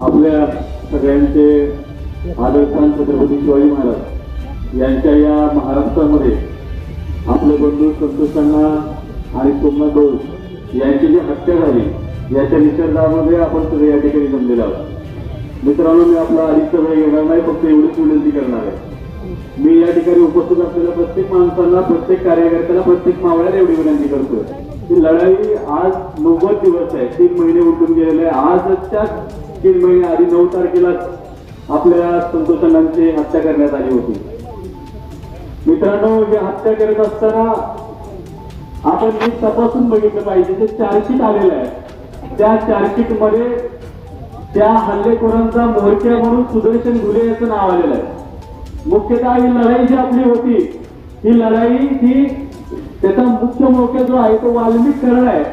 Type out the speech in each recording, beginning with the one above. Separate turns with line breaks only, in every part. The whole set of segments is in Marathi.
आपल्या सगळ्यांचे आदरस्थान छत्रपती शिवाजी महाराज यांच्या या महाराष्ट्रामध्ये आपले बंधू संतोषांना आणि सोमनाथ घोष यांची जी हत्या झाली याच्या निषेधामध्ये आपण सगळे या ठिकाणी जमलेलो आहोत. मित्रांनो मी आपला अधिक वेळ येणार नाही फक्त एवढीच विनंती करणार आहे. मी या ठिकाणी उपस्थित असलेल्या प्रत्येक माणसांना प्रत्येक कार्यकर्त्याला प्रत्येक मावळ्याला एवढी विनंती करतोय. ही लढाई आज नव्वद दिवस आहे तीन महिने उठून गेलेले आहे. आजच्या तीन महिने आधी नऊ तारखेला आपल्या संतोषांची हत्या करण्यात आली होती. मित्रांनो जे हत्या करत असताना आपण जे तपासून बघितलं पाहिजे जे चार्जशीट आलेलं आहे. त्या चार्जशीटमध्ये त्या हल्लेखोरांचा मोर्चा म्हणून सुदर्शन घुले याचं नाव आलेलं आहे. मुख्यतः ही लढाई जी आपली होती ही लढाई ही त्याचा मुख्य मोर्चा जो आहे तो वाल्मिक करण आहे.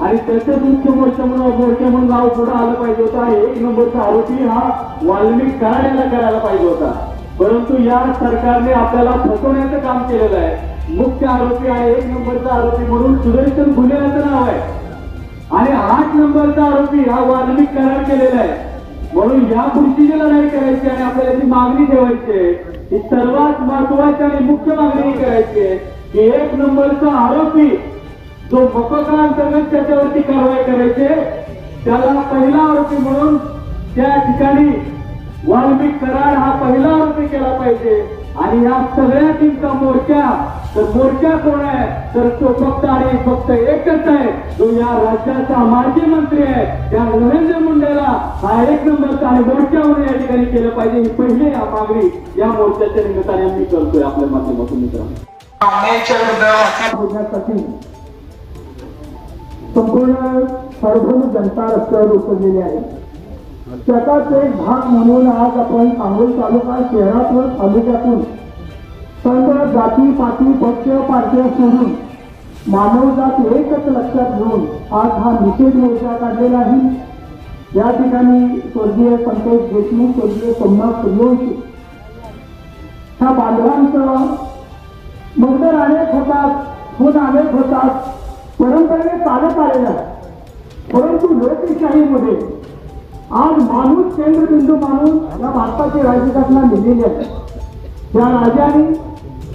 आणि त्याचं मुख्य मोर्चा म्हणून मोर्चा म्हणून नाव पुढे आलं पाहिजे होतं. आणि एक नंबरचा आरोपी हा वाल्मिक कराड्याला करायला पाहिजे होता. परंतु या सरकारने आपल्याला फसवण्याचं काम केलेलं आहे. मुख्य आरोपी आहे एक नंबरचा आरोपी म्हणून सुदर्शन घुले याचं नाव आहे. आणि आठ नंबरचा आरोपी हा वाल्मिक करार केलेला आहे. म्हणून या गोष्टीची लढाई करायची आणि आपल्याला ती मागणी ठेवायची आहे ही सर्वात महत्वाची आणि मुख्य मागणी करायची आहे की एक नंबरचा आरोपी जो मकोका अंतर्गत त्याच्यावरती कारवाई करायची त्याला पहिला आरोपी म्हणून त्या ठिकाणी वाल्मिक कराड हा पहिला आरोपी केला पाहिजे. आणि या सगळ्या टीमचा मोर्चा तर मोर्चा कोण आहे? तर तो फक्त आणि फक्त एकच आहे. जो या राज्याचा माजी मंत्री आहे त्या नरेंद्र मुंडेला हा एक नंबरचा आणि मोर्चावर या ठिकाणी केलं पाहिजे ही पहिली या मागणी या मोर्चाच्या निमित्ताने मी करतोय आपल्या माध्यमातून मित्रांनो.
संपूर्ण सार्वभौम जनता रस्त्यावर उतरलेली आहे. त्याचाच एक भाग म्हणून आज आपण सांगोल तालुका शहरातून तालुक्यातून सर्व जाती पाती पक्ष पार्ट्या सोडून मानवजात एकच लक्षात घेऊन आज हा निषेध मोर्चा काढलेला आहे. या ठिकाणी स्वर्गीय पंकज देशमुख स्वर्गीय सोमनाथ सूर्यवंशी ह्या बांधवांचं मर्डर अनेक होतात खून अनेक होतात. परंपरेने चालत आलेला आहे. परंतु लोकशाहीमध्ये आज माणूस केंद्रबिंदू मानून या भारताची राज्यघटना लिहिलेली आहे. त्या राजाने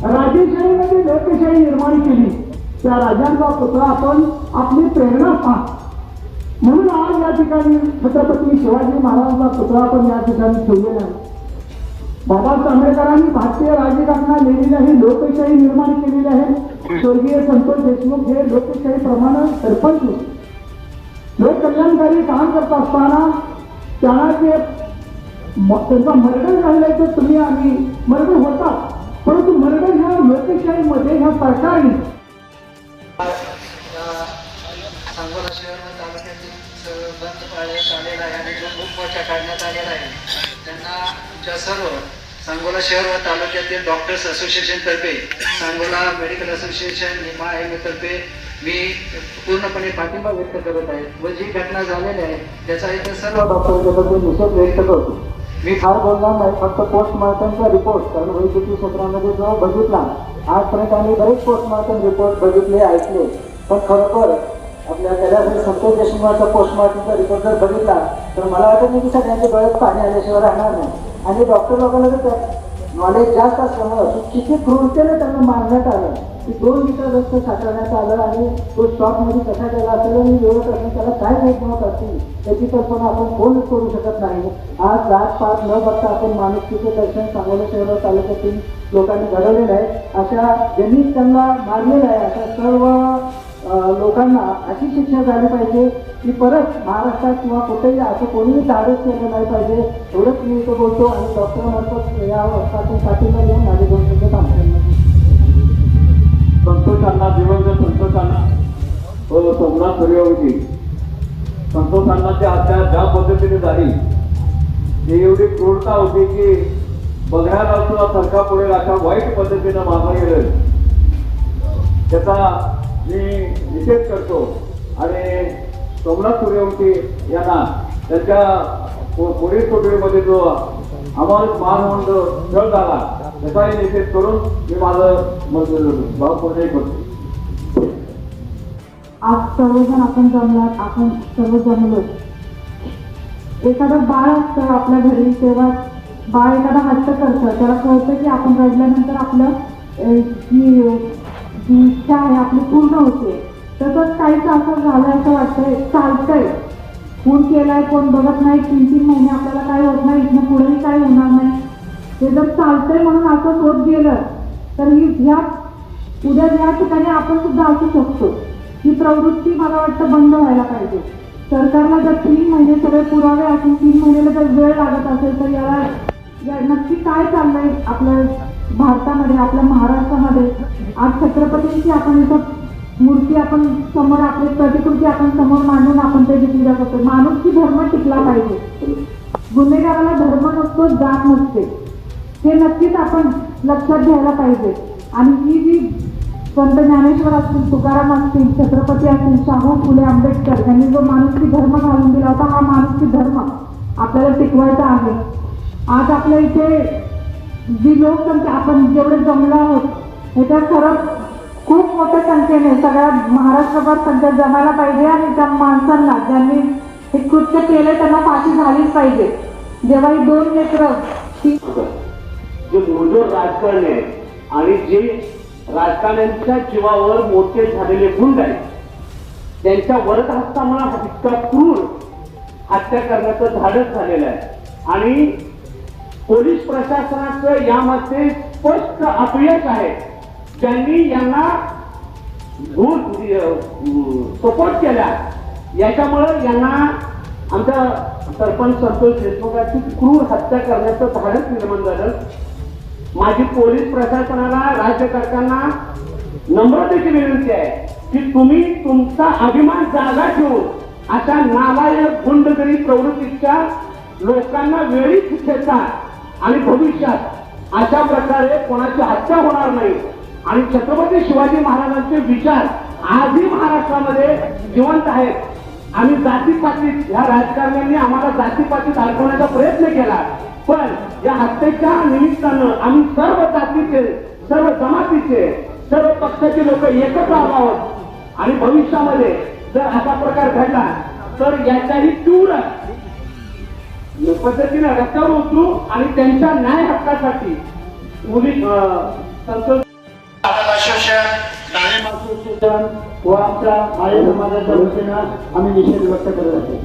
राजेशाहीमध्ये लोकशाही निर्माण केली त्या राजांचा पुतळा आपण आपली प्रेरणा पहा. म्हणून आज या ठिकाणी छत्रपती शिवाजी महाराजांचा पुतळा आपण या ठिकाणी ठेवलेला आहे. बाबा आंबेडकरांनी भारतीय राज्यघटना लिहिलेली आहे लोकशाही निर्माण केलेली आहे स्वर्गीय संतोष देशमुख हे लोकशाही प्रमाणे सरपंच होते. लोककल्याणकारी काम करत असताना त्यांना जे त्यांचा मर्डर झालेला तर तुम्ही आम्ही मर्डर होता परंतु मर्डर ह्या लोकशाहीमध्ये ह्या सरकारने
पाळण्यात आलेला आहे आणि खूप काढण्यात आलेला आहे. त्यांना आमच्या सर्व सांगोला शहर व तालुक्यातील डॉक्टर्स असोसिएशन तर्फे Sangola medical association NIMA M तर्फे मी पूर्णपणे पाठिंबा व्यक्त करत आहे व जी घटना झालेली आहे त्याचा इथे सर्व डॉक्टरच्याबद्दल निषेध व्यक्त करतो. मी फार बोलणार नाही फक्त पोस्टमार्टमचा रिपोर्ट कारण वैद्यकीय क्षेत्रामध्ये जो बघितला आजपर्यंत आम्ही बरेच पोस्टमार्टम रिपोर्ट बघितले ऐकले. पण खरोखर आपल्या त्याला संतोष देशमुखाचा पोस्टमॉर्टमचा रिपोर्ट जर बघितला तर मला वाटत नाही की सगळ्यांचे डोळ्यात पाणी आल्याशिवाय राहणार नाही. आणि डॉक्टर लोकांना जर नॉलेज जास्त असल्यामुळं किती क्रूरतेने त्यांना मारण्यात आलं की दोन लिटर रक्त साठवण्यात आलं आणि तो स्टॉकमध्ये कसा गेला असेल आणि एवढं असं त्याला काय माहीत असतील त्याची कल्पना आपण कोणच करू शकत नाही. आज जात पात न बघता आपण माणुसकीचे दर्शन सांगोला शहर तालुक्यातील लोकांनी घडवलेलं आहे. अशा ज्यांनी त्यांना मारलेलं आहे अशा सर्व लोकांना अशी शिक्षा झाली पाहिजे की परत महाराष्ट्रात किंवा कुठेही असं कोणीही धाडस केलं नाही पाहिजे. एवढंच मी इथं बोलतो आणि डॉक्टरांमार्फत या वर्षातून पाठिंबा घेऊन माझे दोन शब्द
संतोषांना दिवंगत संतोषांना. हो, सोमनाथ सूर्यवंशी. संतोषांनाची हत्या ज्या पद्धतीने झाली ही एवढी क्रूरता होती की बघायला सुद्धा सरकार पुढे अशा वाईट पद्धतीनं मारलं गेलं त्याचा मी निषेध करतो. आणि सोमनाथ सूर्यवंशी यांना त्यांच्या पोलीस कोठडीमध्ये जो आम्हाला महामंड छळ झाला त्याचाही निषेध करून मी माझं भावपूर्ण करतो.
आज सर्वजण आपण जमलात आपण सर्व जमलो एखादं बाळ असतं आपल्या घरी तेव्हा बाळ एखादा हट्ट करतं त्याला कळतं की आपण रडल्यानंतर आपलं अं, जी इच्छा आहे आपली पूर्ण होते. तसंच काहीच असं झालं असं वाटतंय. चालतंय. खून केलाय कोण बघत नाही. तीन तीन महिने आपल्याला काही होत नाही. इथनं पुढेही काही होणार नाही. ते जर चालतंय म्हणून असं होत गेलं तर ही ह्या उद्या या ठिकाणी आपण सुद्धा असू शकतो. ही प्रवृत्ती मला वाटतं बंद व्हायला पाहिजे. सरकारला जर तीन महिने सगळे पुरावे असून तीन महिन्याला जर वेळ लागत असेल तर याला या नक्की काय चाललंय आपलं भारतामध्ये आपल्या महाराष्ट्रामध्ये. आज छत्रपतींची आपण इथं मूर्ती आपण समोर आपली प्रतिकृती आपण समोर मांडून आपण ते पूजा करतो माणूसकी धर्म टिकला पाहिजे. गुन्हेगाराला धर्म नसतो जात नसते. हे नक्कीच आपण लक्षात घ्यायला पाहिजे. आणि ही जी संत ज्ञानेश्वर असतील तुकाराम असतील छत्रपती असतील शाहू फुले आंबेडकर यांनी जो माणुसकी धर्म घालून दिला होता हा माणुसकी धर्म आपल्याला टिकवायचा आहे. आज आपल्या इथे जी लोकसंख्या आपण जेवढे जमलो आहोत ह्याच्यात खरंच खूप मोठ्या संख्येने सगळ्या महाराष्ट्रभर सध्या जमायला पाहिजे आणि त्या माणसांना ज्यांनी हे कृत्य केलं त्यांना फाशी झालीच पाहिजे. जेव्हा ही दोन नेत्र
जे मुजोर राजकारण आहे आणि जे राजकारण्यांच्या जीवावर मोठे झालेले गुंड आहेत त्यांच्या वरद हस्तामुळे हा इतका क्रूर हत्या करण्याचं धाडस झालेलं आहे. आणि पोलीस प्रशासनाचं यामध्ये स्पष्ट अपयश आहे. ज्यांनी यांना सपोर्ट केला. याच्यामुळं यांना आमच्या सरपंच संतोष देशमुखाची क्रूर हत्या करण्याचं धाडस निर्माण झालं. माझी पोलीस प्रशासनाला राज्यकर्त्यांना नम्रतेची विनंती आहे की तुम्ही तुमचा अभिमान जागा ठेवून अशा नालायक गुंडगिरी प्रवृत्तीच्या लोकांना वेळीच ठेचा आणि भविष्यात अशा प्रकारे कोणाची हत्या होणार नाही. आणि छत्रपती शिवाजी महाराजांचे विचार आजही महाराष्ट्रामध्ये जिवंत आहेत. आम्ही जातीपातीत ह्या राजकारण्यांनी आम्हाला जातीपातीत अडकवण्याचा प्रयत्न केला. पण या हत्येच्या निमित्तानं आम्ही सर्व जातीचे सर्व जमातीचे सर्व पक्षाचे लोक एकत्र आलो आहोत. आणि भविष्यामध्ये जर असा प्रकार घडला तर याच्याही तीव्र पद्धतीने रस्त्यावर उतरू आणि त्यांच्या न्याय हक्कासाठी मुली
असोसिएशन
व आमच्या आर्य समाजाच्या वतीनं आम्ही निषेध व्यक्त करत आहोत.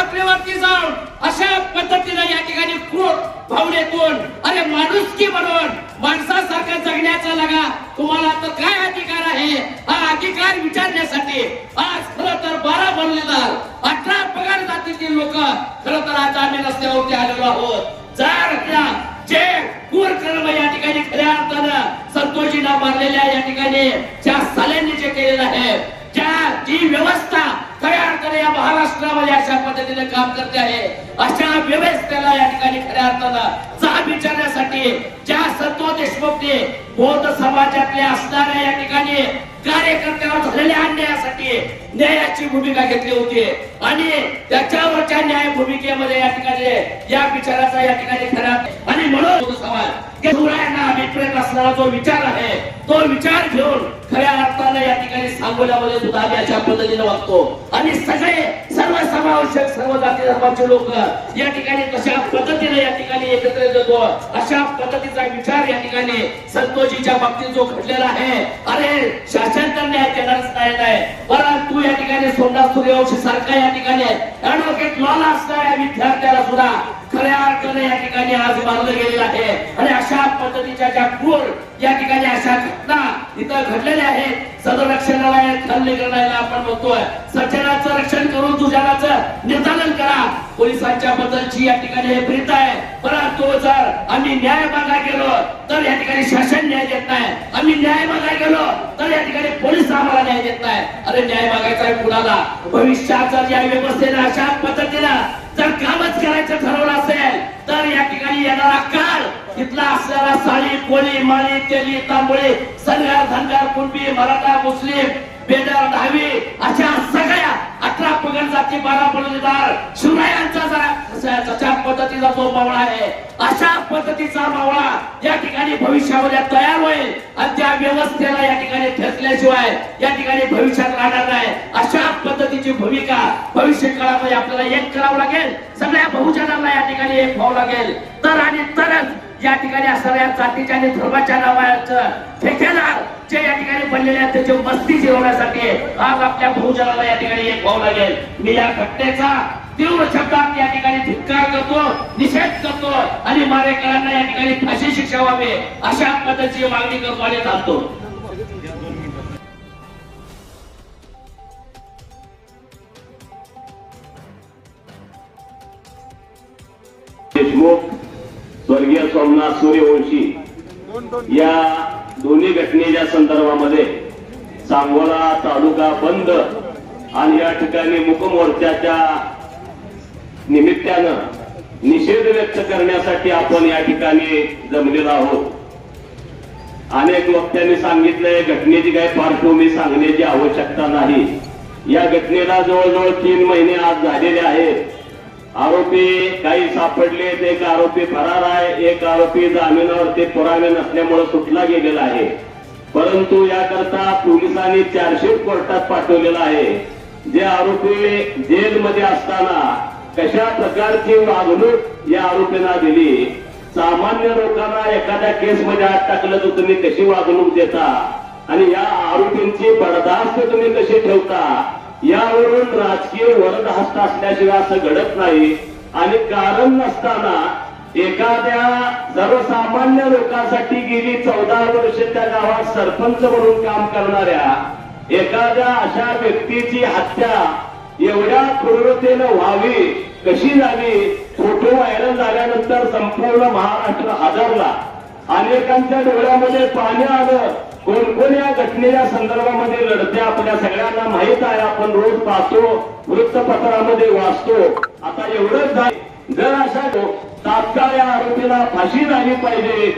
त्या पत्रेवरती जाऊन अशा पद्धतीने या ठिकाणी खोट भावले कोण अरे माणुसकी म्हणून माणसासारखं जगण्याचा लगा. तुम्हाला तर काय अधिकार आहे? हा अधिकार विचारण्यासाठी. आज खर तर बारा बनलेदार अठरा पगार जातीतील लोक खर तर आज आम्ही रस्त्यावरती आलेलो आहोत. जर जे क्रूर कर्म या ठिकाणी खऱ्या अर्थानं संतोषीला मारलेल्या या ठिकाणी ज्या साल्यांनी जे केलेलं आहे ज्या जी व्यवस्था या महाराष्ट्रामध्ये अशा पद्धतीने काम करते आहे. अशा व्यवस्थेला या ठिकाणी खऱ्या अर्थानं जाब विचारण्यासाठी ज्या संतोष देशमुखने बौद्ध समाजातले असणाऱ्या या ठिकाणी कार्यकर्त्यावर झालेल्या अन्यायासाठी न्यायाची भूमिका घेतली होती. आणि त्याच्यावरच्या न्याय भूमिकेमध्ये या ठिकाणी या विचाराचा या ठिकाणी खरा आणि म्हणून सवाल की अभिप्रेत असणारा जो विचार आहे तो विचार घेऊन खऱ्या अर्थाने या ठिकाणी सांगोल्यामध्ये सुद्धा आम्ही अशा पद्धतीने वागतो. आणि सगळे सर्व समावेशक सर्व जाती धर्माचे लोक या ठिकाणी कशा पद्धतीने या ठिकाणी एकत्र येतो अशा पद्धतीचा विचार या ठिकाणी संतोषीच्या बाबतीत जो घडलेला आहे अरे शासन तर न्याय देणारच नाही. परंतु परंतु या ठिकाणी सोमनाथ सूर्यवंशी सारखा या ठिकाणी ऍडव्होकेट लॉला असणाऱ्या विद्यार्थ्याला सुद्धा. खऱ्या अर्थाने या ठिकाणी आज मारलं गेलेलं आहे. आणि अशा पद्धतीच्या ज्या क्रूर या ठिकाणी अशा घटना इथं घडलेल्या आहेत. सदर सदरक्षणाला हल्ले करण्याला आपण बघतोय. सज्जनाचं रक्षण करून दुजानाचं निर्धारण करा. पोलिसांच्या बद्दलची या ठिकाणी हे प्रीत आहे. परंतु जर आम्ही न्याय मागा गेलो तर या ठिकाणी शासन न्याय देत नाही. आम्ही न्याय मागा गेलो तर या ठिकाणी पोलीस आम्हाला न्याय देत नाही. अरे न्याय मागायचा आहे कुणाला? भविष्यात जर या व्यवस्थेला अशा पद्धतीला जर कामच करायचं ठरवलं असेल तर या ठिकाणी येणारा काळ तिथला असणारा साळी कोळी माळी तेली तांबोळी सनगार धनगार कुणबी मराठा मुस्लिम बेदार दहावी अशा पगड जाती बारा बलुतेदार शिवरायांचा जरा पद्धतीचा जो मावळा आहे. अशा पद्धतीचा मावळा या ठिकाणी भविष्यामध्ये तयार होईल. आणि त्या व्यवस्थेला या ठिकाणी ठेचल्याशिवाय या ठिकाणी भविष्यात राहणार नाही. अशा पद्धतीची भूमिका भविष्य काळामध्ये आपल्याला एक करावं लागेल. सगळ्या बहुजनांना या ठिकाणी एक व्हावं लागेल. तर आणि तरच या ठिकाणी असणाऱ्या जातीच्या आणि धर्माच्या नावाचं ठेकेदार जे या ठिकाणी बनलेले आहेत त्याची मस्ती जिरवण्यासाठी आज आपल्या बहुजनाला या ठिकाणी एक व्हावं लागेल. मी या घटनेचा तीव्र शब्दात या ठिकाणी धिक्कार करतो निषेध करतो आणि मारेकरांना या ठिकाणी फाशी शिक्षा व्हावी अशा पद्धतीची मागणी करतो आणि चालतो.
देशमुख स्वर्गीय सोमनाथ सूर्यवंशी या दोन्ही घटनेच्या संदर्भामध्ये सांगोला तालुका बंद आणि या ठिकाणी मुकमोर्चाच्या निमित्तानं निषेध व्यक्त करण्यासाठी आपण या ठिकाणी जमलेलो आहोत. अनेक वक्त्यांनी सांगितलंय घटनेची काही पार्श्वभूमी सांगण्याची आवश्यकता नाही. या घटनेला जवळजवळ तीन महिने आज झालेले आहेत. आरोपी काही सापडलेत एक आरोपी फरार आहे एक आरोपी जामिनावरती पुरावे नसल्यामुळे सुटला गेलेला आहे. परंतु याकरता पोलिसांनी चार्जशीट कोर्टात पाठवलेला आहे. जे आरोपी जेलमध्ये असताना कशा प्रकारची वागणूक या आरोपींना दिली? सामान्य लोकांना एखाद्या केसमध्ये आत टाकलं तर तुम्ही कशी वागणूक देता? आणि या आरोपींची बडदास्त तुम्ही कशी ठेवता? यावरून राजकीय वरदहस्त असल्याशिवाय असं घडत नाही. आणि कारण नसताना एखाद्या सर्वसामान्य लोकांसाठी गेली चौदा वर्ष त्या गावात सरपंच म्हणून काम करणाऱ्या एखाद्या अशा व्यक्तीची हत्या एवढ्या क्रूरतेनं व्हावी कशी झाली फोटो व्हायरल झाल्यानंतर संपूर्ण महाराष्ट्र हादरला. अनेकांच्या डोळ्यामध्ये पाणी आलं. कोण या घटनेच्या संदर्भामध्ये लढते आपल्या सगळ्यांना माहीत आहे आपण रोज पाहतो वृत्तपत्रामध्ये वाचतो. आता एवढंच झालं जर अशा तात्काळ या आरोपीला फाशी झाली पाहिजे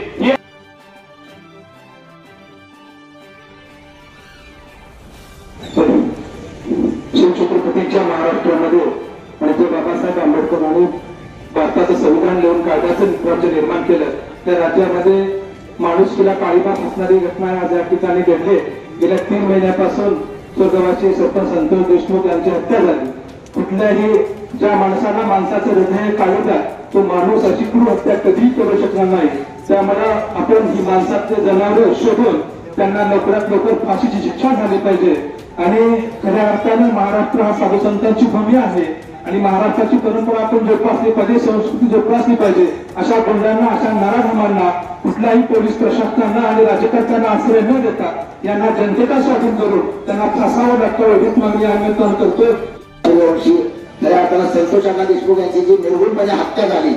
शिवछत्रपतीच्या महाराष्ट्रामध्ये आणि जे बाबासाहेब आंबेडकरांनी भारताचं संविधान लिहून कायद्याचं राज्य निर्माण केलं. त्या राज्यामध्ये माणुसकीला काळीमा फसणारी घटना आज या ठिकाणी घडली गेल्या तीन महिन्यापासून स्वर्गवासी सरपंच संतोष देशमुख यांची हत्या झाली. कुठल्याही ज्या माणसाला माणसाचं हृदय काढवता तो माणूस अशी क्रूर हत्या कधीही करू शकणार नाही. त्यामुळे आपण ही माणसातले जनावर शोधून त्यांना लवकरात लवकर फाशीची शिक्षा झाली पाहिजे. आणि खऱ्या अर्थाने महाराष्ट्र हा साधू संतांची भूमी आहे. आणि महाराष्ट्राची परंपरा आपण जोपासली पाहिजे संस्कृती जोपासली पाहिजे अशा गुंडांना अशा नराधमांना कुठल्याही पोलीस प्रशासनांना आणि राज्यकर्त्यांना आश्रय न देता यांना जनतेचा स्वाधीन करून त्यांना फासावं लागतं एवढीच मागणी आम्ही आंदोलन करतोय.
वर्षी खऱ्या अर्थानं संतोष अण्णा देशमुख यांची जी निर्गुणपणे हत्या झाली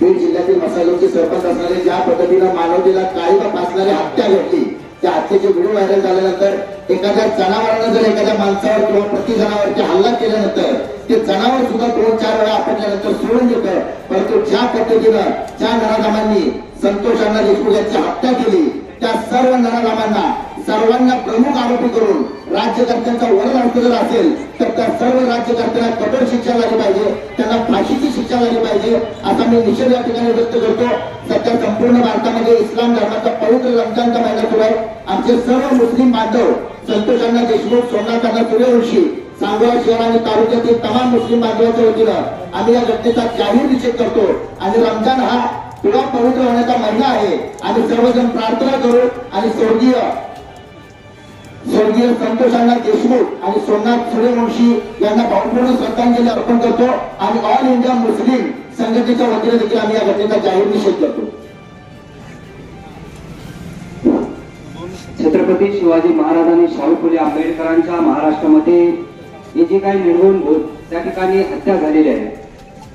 बीड जिल्ह्यातील मसालोचे सरपंच असणारे ज्या पद्धतीनं मानवतेला काळीमा फासणारी हत्या घडली त्या हत्येचे व्हिडिओ व्हायरल झाल्यानंतर एखाद्या जनावरानं जर एखाद्या माणसावर किंवा प्रति जनावरती हल्ला केल्यानंतर ते जनावर सुद्धा दोन चार वेळा आपटल्यानंतर सोडून देतं. परंतु ज्या पद्धतीनं ज्या नराधामांनी संतोष अण्णा देशमुख यांची हत्या केली त्या सर्व नरारामांना सर्वांना प्रमुख आरोपी करून राज्यकर्त्यांचा वरद जर असेल तर त्या सर्व राज्यकर्त्यांना कठोर शिक्षा झाली पाहिजे त्यांना फाशीची शिक्षा झाली पाहिजे असा मी निषेध या ठिकाणी व्यक्त करतो. सध्या संपूर्ण भारतामध्ये इस्लाम धर्माचा पवित्र रमजानचा महिना सुरू आहे. आमचे सर्व मुस्लिम बांधव संतोषांना देशमुख सोमनाथांना सूर्यवंशी सांगोला शहर आणि तालुक्यातील तमाम मुस्लिम बांधवांच्या वतीनं आम्ही या घटनेचा जाहीर निषेध करतो. आणि रमजान हा तुला पवित्र होण्याचा महिना आहे. आणि सर्वजण प्रार्थना करू आणि स्वर्गीय स्वर्गीय संतोषांना देशमुख आणि सोमनाथ सूर्यवंशी यांना भावपूर्ण श्रद्धांजली अर्पण करतो. आणि ऑल इंडिया मुस्लिम संघटनेच्या वतीने देखील आम्ही या घटनेचा जाहीर निषेध करतो.
छत्रपती शिवाजी महाराज आणि शाहू फुले आंबेडकरांच्या महाराष्ट्रामध्ये हे जे काही निर्गुण होत त्या ठिकाणी हत्या झालेली आहे.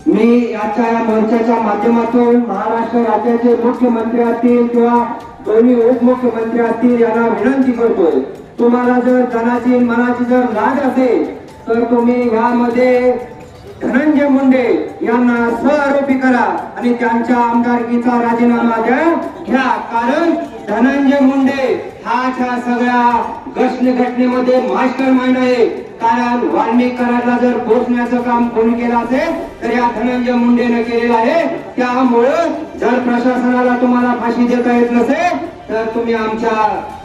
मी याच्या या मंचाच्या माध्यमातून महाराष्ट्र राज्याचे मुख्यमंत्री असतील किंवा दोन्ही उपमुख्यमंत्री असतील यांना विनंती करतोय तुम्हाला जर धनाची मनाची जर लाज असेल तर तुम्ही यामध्ये धनंजय मुंडे यांना सहआरोपी करा आणि त्यांच्या आमदारकीचा राजीनामा द्या. घ्या. कारण धनंजय मुंडे हा त्या सगळ्या घटने घटनेमध्ये मास्टर माइंड आहे. कारण वाल्मिकरांना जर पोचण्याचं काम कोणी केलं असेल तर या धनंजय मुंडेनं केलेलं आहे. त्यामुळं जर प्रशासनाला तुम्हाला फाशी देता येत नसेल तर तुम्ही आमच्या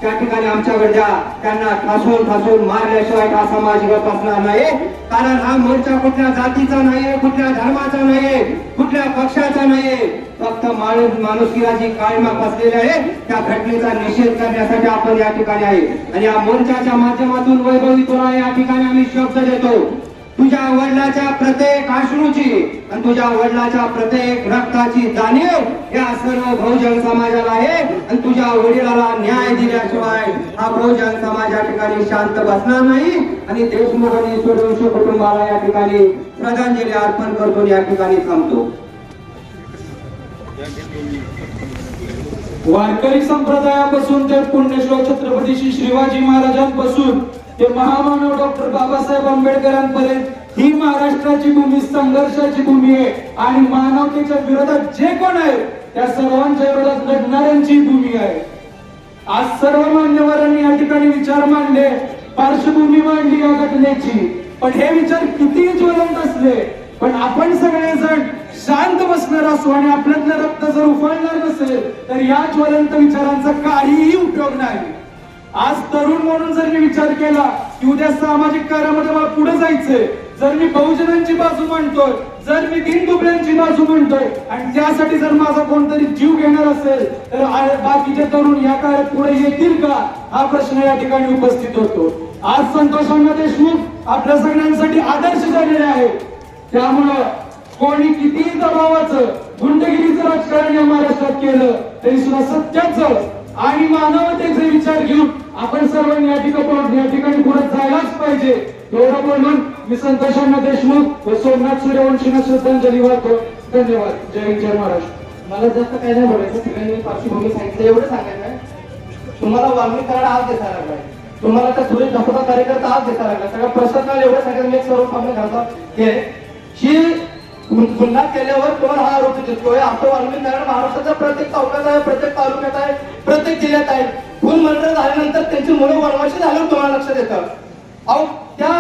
त्या ठिकाणी आमच्याकडच्या त्यांना ठासून ठासून मारल्याशिवाय हा समाज गप असणार नाही कारण हा मोर्चा कुठल्या जातीचा नाहीये कुठल्या धर्माचा नाहीये कुठल्या पक्षाचा नाहीये. फक्त माणूस माणुसकीला जी काळीमा फसलेली आहे. त्या घटनेचा निषेध करण्यासाठी आपण या ठिकाणी आहे. आणि या मोर्चाच्या माध्यमातून वैभवी तुला या ठिकाणी आम्ही शब्द देतो. तुझ्या वडिलाच्या प्रत्येक अश्रूची आणि तुझ्या वडिलाच्या प्रत्येक रक्ताची जाणीव या सर्व बहुजन समाजाला आहे. आणि तुझ्या वडिलाला न्याय दिल्याशिवाय हा बहुजन समाज या ठिकाणी शांत बसणार नाही. आणि देशमुख आणि सूर्यवंशी कुटुंबाला या ठिकाणी श्रद्धांजली अर्पण करतो या ठिकाणी थांबतो.
वारकरी संप्रदायापासून ते पुण्यश्लोक छत्रपती श्री शिवाजी महाराजांपासून ते महामानव डॉक्टर बाबासाहेब आंबेडकरांपर्यंत ही महाराष्ट्राची भूमी संघर्षाची भूमी आहे. आणि मानवतेच्या विरोधात जे कोण आहे त्या सर्वांच्या विरोधात लढणाऱ्यांची भूमी आहे. आज सर्व मान्यवरांनी या ठिकाणी विचार मांडले. पार्श्वभूमी मांडली या घटनेची. पण हे विचार किती ज्वलंत असले पण आपण सगळेजण शांत बसणार असू आणि आपल्यातलं रक्त जर उफाळणार नसेल तर या ज्वलंत विचारांचा काहीही उपयोग नाही. आज तरुण म्हणून जर मी विचार केला की उद्या सामाजिक कार्यामध्ये मला पुढे जायचंय जर मी बहुजनांची बाजू म्हणतोय जर मी दीनदुबळ्यांची बाजू म्हणतोय आणि त्यासाठी जर माझा कोणतरी जीव घेणार असेल तर बाकीचे तरुण या काळात पुढे येतील का? हा प्रश्न या ठिकाणी उपस्थित होतो. आज संतोषांमध्ये अण्णा देशमुख आपल्या सगळ्यांसाठी आदर्श झालेले आहे त्यामुळं कोणी कितीही दबावाचं गुंडगिरीचं राजकारण या महाराष्ट्रात केलं तरी सुद्धा सत्याचं आणि मानवतेचे विचार घेऊन आपण सर्वांनी या ठिकाणी या ठिकाणी पुढे जायलाच पाहिजे. एवढं बोलून मी संतोषांना देशमुख व सोमनाथ सूर्यवंशींना श्रद्धांजली वाहतो. धन्यवाद. जय जय महाराष्ट्र.
मला जास्त काय नाही बोलायचं. सगळ्यांनी पार्श्वभूमी सांगितलं. एवढं सांगायचं आहे. तुम्हाला वाल्मिक कराड आज देता लागलाय तुम्हाला त्या सुरेश दाखवता कार्यकर्ता आज देता लागला सगळं प्रशासनाला एवढं सांगायचं मी एक सर्व सामने घालतो. हे ही गुन्हा केल्यावर कोण हा आरोप देतोय असं वाल्मिक नारायण महाराष्ट्राचा प्रत्येक तालुक्यात आहे प्रत्येक तालुक्यात आहे प्रत्येक जिल्ह्यात आहे. खून मंडळ झाल्यानंतर त्यांची मुलं वनवाशी झाल्यावर तुम्हाला लक्षात येतं. अहो त्या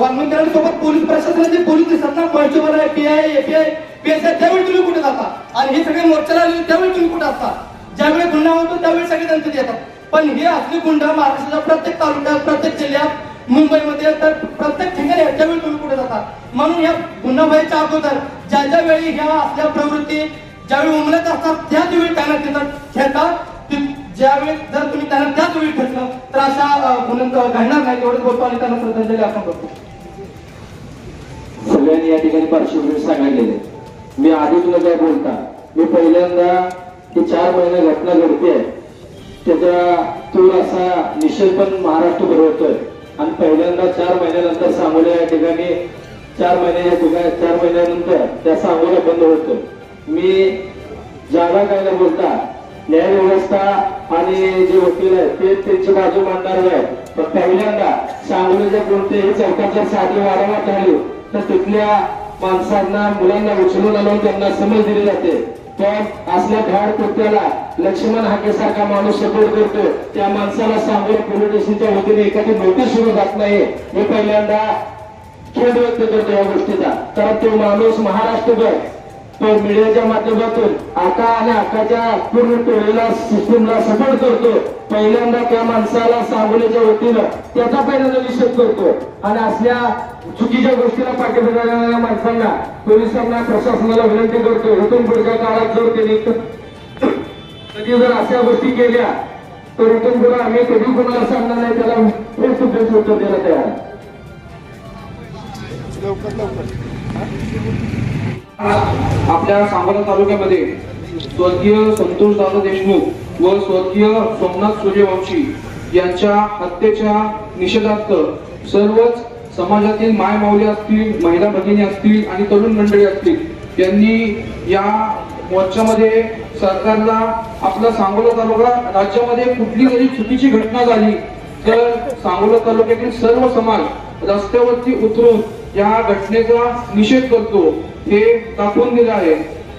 वाल्मिक कराड सोबत पोलीस प्रशासनाचे पोलीस दिसतात ना? कॉन्स्टेबल आहे पी आय एपीआय पीएसआय त्यावेळी तुम्ही कुठे जाता? आणि हे सगळे मोर्चाला आले त्यावेळी तुम्ही कुठे असता? ज्यावेळी गुन्हा होतो त्यावेळी सगळे त्यांचे येतात. पण हे असली गुंड महाराष्ट्राच्या प्रत्येक तालुक्यात प्रत्येक जिल्ह्यात मुंबईमध्ये तर प्रत्येक ठिकाणी ह्याच्या त्यावेळी तुम्ही कुठे जाता. म्हणून या गुन्हा अगोदर ज्या ज्या वेळी ह्या असल्या प्रवृत्ती ज्यावेळी उमलत असतात त्याच वेळी त्यांना तिथं खेळतात ज्यावेळी जर तुम्ही त्यांना त्याच वेळी खेळलं तर अशा अं, गुन्ह्यांचं घडणार नाही. एवढंच बोलतो आणि त्यांना श्रद्धांजली आपण करतो
सगळ्यांनी या ठिकाणी पार्श्वभूमी सांगितलेले मी आधी तुला काय बोलता मी पहिल्यांदा ही चार महिने घटना घडते. त्याचा तूर असा निषेध पण महाराष्ट्र भरवतोय. आणि पहिल्यांदा चार महिन्यानंतर सांगोला या ठिकाणी चार महिने ठिकाणी चार महिन्यानंतर त्या सांगोला बंद होतो. मी जागा काय न बोलता न्याय व्यवस्था आणि जे वकील आहेत ते त्यांची बाजू मांडणार आहे. पण पहिल्यांदा सांगोलीच्या कोणत्याही चौकाच्या साधे वारंवार झाली तर तिथल्या माणसांना मुलांना उचलून आणून त्यांना समज दिली जाते. पण असल्या घाड कृत्याला लक्ष्मण हाकेसारखा माणूस सपोर्ट करतो. त्या माणसाला सांगून पोलीस स्टेशनच्या वतीने एखादी नोटीस सुरू जात नाही हे पहिल्यांदा खेद व्यक्त करतो या गोष्टीचा. तर तो माणूस महाराष्ट्रभर तो मीडियाच्या माध्यमातून आका आणि आकाच्या पूर्ण टोळीला सिस्टमला सपोर्ट करतो. पहिल्यांदा त्या माणसाला सांगोलीच्या वतीनं त्याचा पहिल्यांदा निषेध करतो. आणि असल्या चुकीच्या गोष्टीला पाठिंबा देणाऱ्या माणसांना पोलिसांना प्रशासनाला विनंती करतो इथून पुढच्या काळात जर त्यांनी कधी जर अशा गोष्टी केल्या तर इथून पुढे आम्ही कधी कोणाला सांगणार नाही त्याला फेस टू फेस उत्तर द्यायला तयार
आपल्या सांगोला तालुक्यामध्ये स्वर्गीय संतोष दादा देशमुख व स्वर्गीय सोमनाथ सूर्यवंशी यांच्या हत्येच्या निषेधार्थ सर्वच समाजातील माय माऊली असतील महिला भगिनी असतील आणि तरुण मंडळी असतील यांनी या मोर्चामध्ये सरकारला आपला सांगोला तालुका राज्यामध्ये कुठली जरी चुकीची घटना झाली तर सांगोला तालुक्यातील सर्व समाज रस्त्यावरती उतरून या घटनेचा निषेध करतो हे दाखवून दिलं आहे.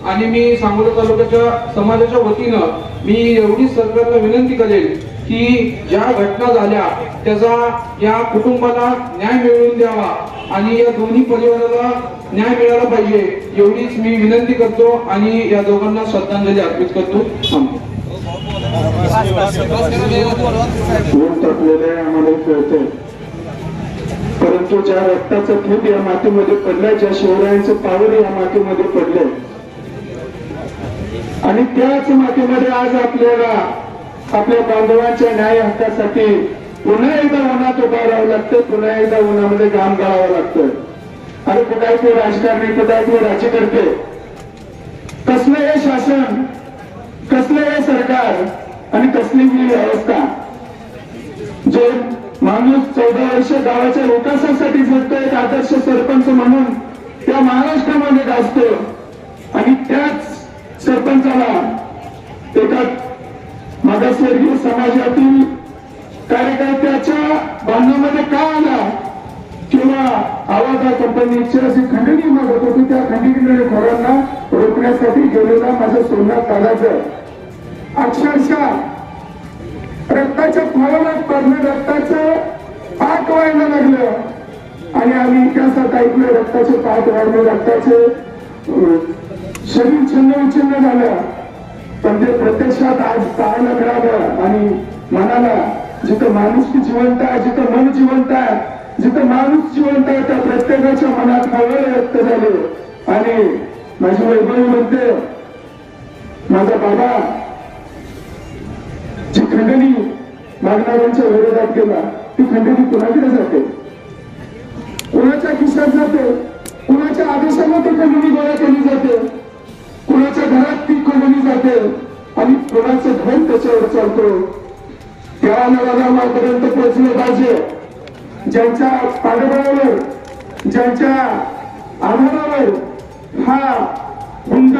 आणि मी सांगोला तालुक्याच्या समाजाच्या वतीनं मी एवढी सरकारला विनंती करेल की ज्या घटना झाल्या त्याचा या कुटुंबाला न्याय मिळवून द्यावा आणि या दोन्ही परिवाराला न्याय मिळाला पाहिजे एवढीच मी विनंती करतो आणि या दोघांना श्रद्धांजली अर्पित करतो. थांबतो
आम्हाला कळतंय. परंतु ज्या रक्ताचं थेट या मातीमध्ये पडलंय ज्या शिवरायांचं पावर या मातीमध्ये पडलंय. आणि त्याच मातीमध्ये आज आपल्याला आपल्या बांधवांच्या न्याय हक्कासाठी पुन्हा एकदा उन्हात उभा राहावं लागतं पुन्हा एकदा उन्हामध्ये घाम गाळावं लागतं आणि कुठे ते राजकारणी कुठे राज्यकर्ते कसलं हे शासन? कसलं हे सरकार? आणि कसली ही व्यवस्था जे माणूस चौदा वर्ष गावाच्या विकासासाठी फक्त एक आदर्श सरपंच म्हणून त्या महाराष्ट्रामध्ये गाजतो आणि त्याच सरपंचाला एका मागासवर्गीय समाजातील कार्यकर्त्याच्या बांधामध्ये का आला? किंवा आवाजा कंपनीच्या जी खंडणी मागत होती त्या खंडणी घरांना रोखण्यासाठी गेलेला माझं सोमनाथ काढायचं अक्षरशः रक्ताच्या फळावर पडलं रक्ताचं पाक व्हायला लागलं. आणि आम्ही इतिहासात ऐकलं रक्ताचे पाक वाढले रक्ताचे अं, शरीर छिन्न विछिन्न झालं. पण ते प्रत्यक्षात आज पाहायला मिळालं आणि मनाला जिथं माणूस जिवंत आहे जिथं मन जिवंत आहे जिथं माणूस जिवंत आहे त्या प्रत्येकाच्या मनात हवं व्यक्त झाले. आणि माझी वैभवी म्हणते माझा बाबा जी खंडणी मागणाऱ्यांच्या विरोधात गेला ती खंडणी कुणाकडे जाते? कुणाच्या खिशात जाते? कुणाच्या आदेशामध्ये खंडणी गोळा केली जाते? कुणाच्या घरात ती खंडणी जाते आणि कुणाचं धन त्याच्यावर चालतो. त्या नवागामापर्यंत पोहोचले पाहिजे. ज्यांच्या पाठबळावर ज्यांच्या आधारावर हा हुंड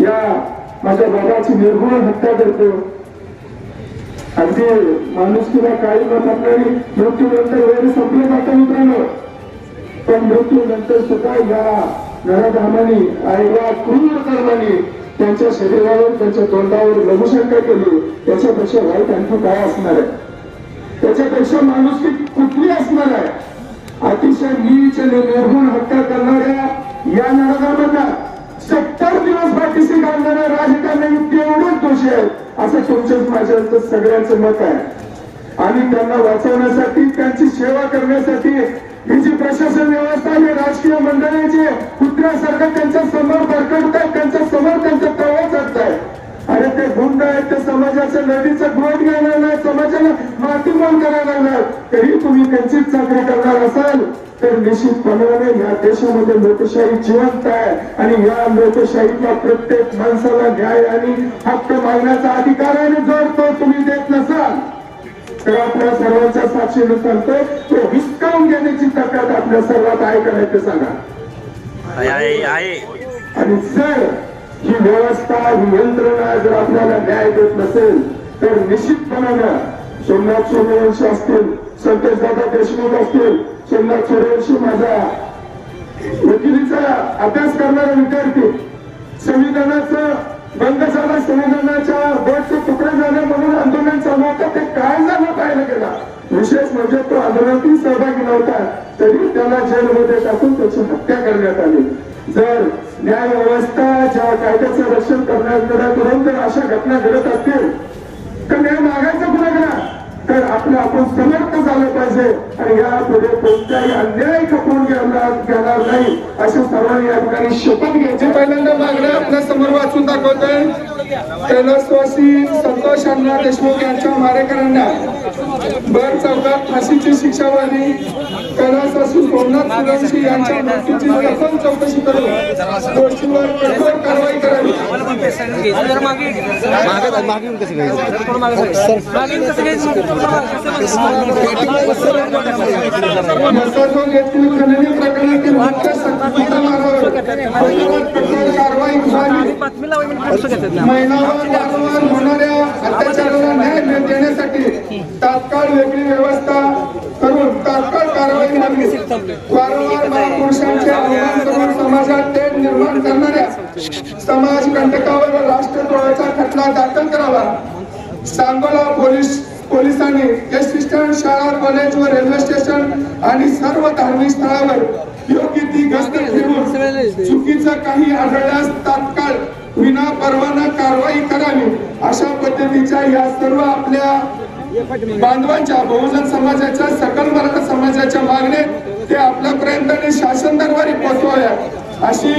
या माझ्या बाबाची निर्गुण हत्या करतो. अगदी माणूस किंवा काही मत आपल्याला मृत्यूनंतर वेळ संपलं जातं मित्रांनो. पण मृत्यूनंतर सुद्धा या नरधामाने आणि या क्रूर कर्माने त्यांच्या शरीरावर त्यांच्या तोंडावर लघुशंका केली. त्याच्यापेक्षा वाईट आणखी काय असणार आहे? त्याच्यापेक्षा माणूस कुठली असणार आहे? अतिशय नीच आणि निर्गुण हत्या करणाऱ्या या नरधामांना सत्तर दिवस पाठीशी घालणाऱ्या राजकारणी तेवढेच दोषी आहेत. असं तुमच्याच माझ्या सगळ्यांचं मत आहे. आणि त्यांना वाचवण्यासाठी त्यांची सेवा करण्यासाठी ही जी प्रशासन व्यवस्था आहे राजकीय मंडळाचे कुत्र्यासारखं त्यांच्यासमोर बरकटत आहेत त्यांच्यासमोर त्यांचा तवा चढत आहेत आणि ते गुंड आहेत ते समाजाच्या नदीचं गोट घ्यायला नाही समाजाला मातीमान करायला नाही तरी तुम्ही त्यांचीच चाकरी करणार असाल तर निश्चितपणाने या देशामध्ये लोकशाही जिवंत आहे आणि या लोकशाहीला प्रत्येक माणसाला न्याय आणि हक्क मागण्याचा अधिकार आहे आणि जर तो तुम्ही देत नसाल. तर आपल्या सर्वांच्या साक्षीने सांगतो तो हिसकावून घेण्याची ताकद आपल्या सर्वात आहे का नाही ते सांगा आणि जर ही व्यवस्था ही यंत्रणा जर आपल्याला न्याय देत नसेल तर निश्चितपणानं सोमनाथ सूर्यवंशी असतील संतोष दादा देशमुख असतील सोमनाथ सूर्यवंशी माझा वकिलीचा अभ्यास करणारा विद्यार्थी संविधानाचं बंद झालं संविधानाच्या बोटचे तुकडे झाले म्हणून आंदोलन चालू होतं ते काय झालं पाहायला गेला विशेष म्हणजे तो आंदोलनातील सहभागी नव्हता तरी त्याला जेलमध्ये टाकून त्याची हत्या करण्यात आली. जर न्याय व्यवस्थाच्या कायद्याचं रक्षण करण्याकडे जर अशा घटना घडत असतील तर न्याय मागायचा कुणाकडे तर आपलं आपण समर्थ झालं पाहिजे आणि यापुढे कोणताही अन्याय खपवून घेणार नाही अशा सर्वांनी या ठिकाणी शपथ घ्यायची. पहिल्यांदा मागणं आपल्यासमोर वाचून दाखवत आहे कैलासवासी संतोष अण्णा देशमुख यांच्या मारेकऱ्यांना भर चौकात फाशीची शिक्षा व्हावी कैलासवासी सोमनाथ सुरवंशी यांच्या मृत्यूची प्रथम चौकशी करून दोषीवर कठोर कारवाई करावी. मसाजोग येथील खंडणी प्रकरणातील मुख्य संकल्पनावर कारवाई व्हावी. महिलावर वारंवार होणाऱ्या अत्याचाराला न्याय देण्यासाठी तात्काळ वेगळी व्यवस्था करून तात्काळ कारवाई मागणी वारंवार महापुरुषांचे आव्हान करून समाजात तेढ निर्माण करणाऱ्या समाज कंटकावर राष्ट्रद्रोहाचा खटला दाखल करावा. सांगोला पोलीस पोलिसांनी एस स्टँड शाळा कॉलेज व रेल्वे स्टेशन आणि सर्व धार्मिक स्थळावर योग्य ती गस्त ठेवून चुकीचं काही आढळल्यास तात्काळ विना परवाना कारवाई करावी अशा पद्धतीच्या या सर्व आपल्या बांधवांच्या बहुजन समाजाच्या सकल मराठा समाजाच्या मागण्या ते आपल्यापर्यंत आणि शासन दरबारी पोहोचवाव्या अशी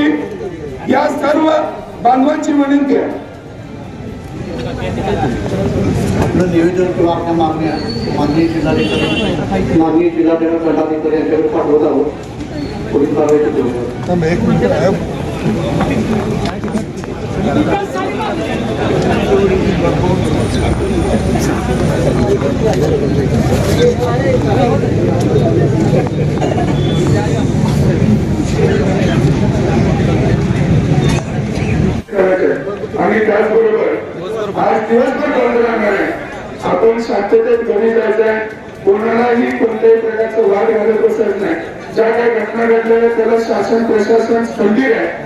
या सर्व बांधवांची विनंती आहे.
आपलं नियोजन किंवा आपल्या मागण्या मागणी जिल्हाधिकारी मागणी जिल्हाधिकारी दंडाधिकारी यांच्याकडे पाठवत आहोत. पुढील कारवाई
आणि त्याचबरोबर आज दिवसभर बंद राहणार आहे. आपण शांततेत घरी जायचंय. कोणालाही कोणत्याही प्रकारचं वाद घालत बसत नाही. ज्या काही घटना घडलेल्या त्याला शासन प्रशासन खंबीर आहे.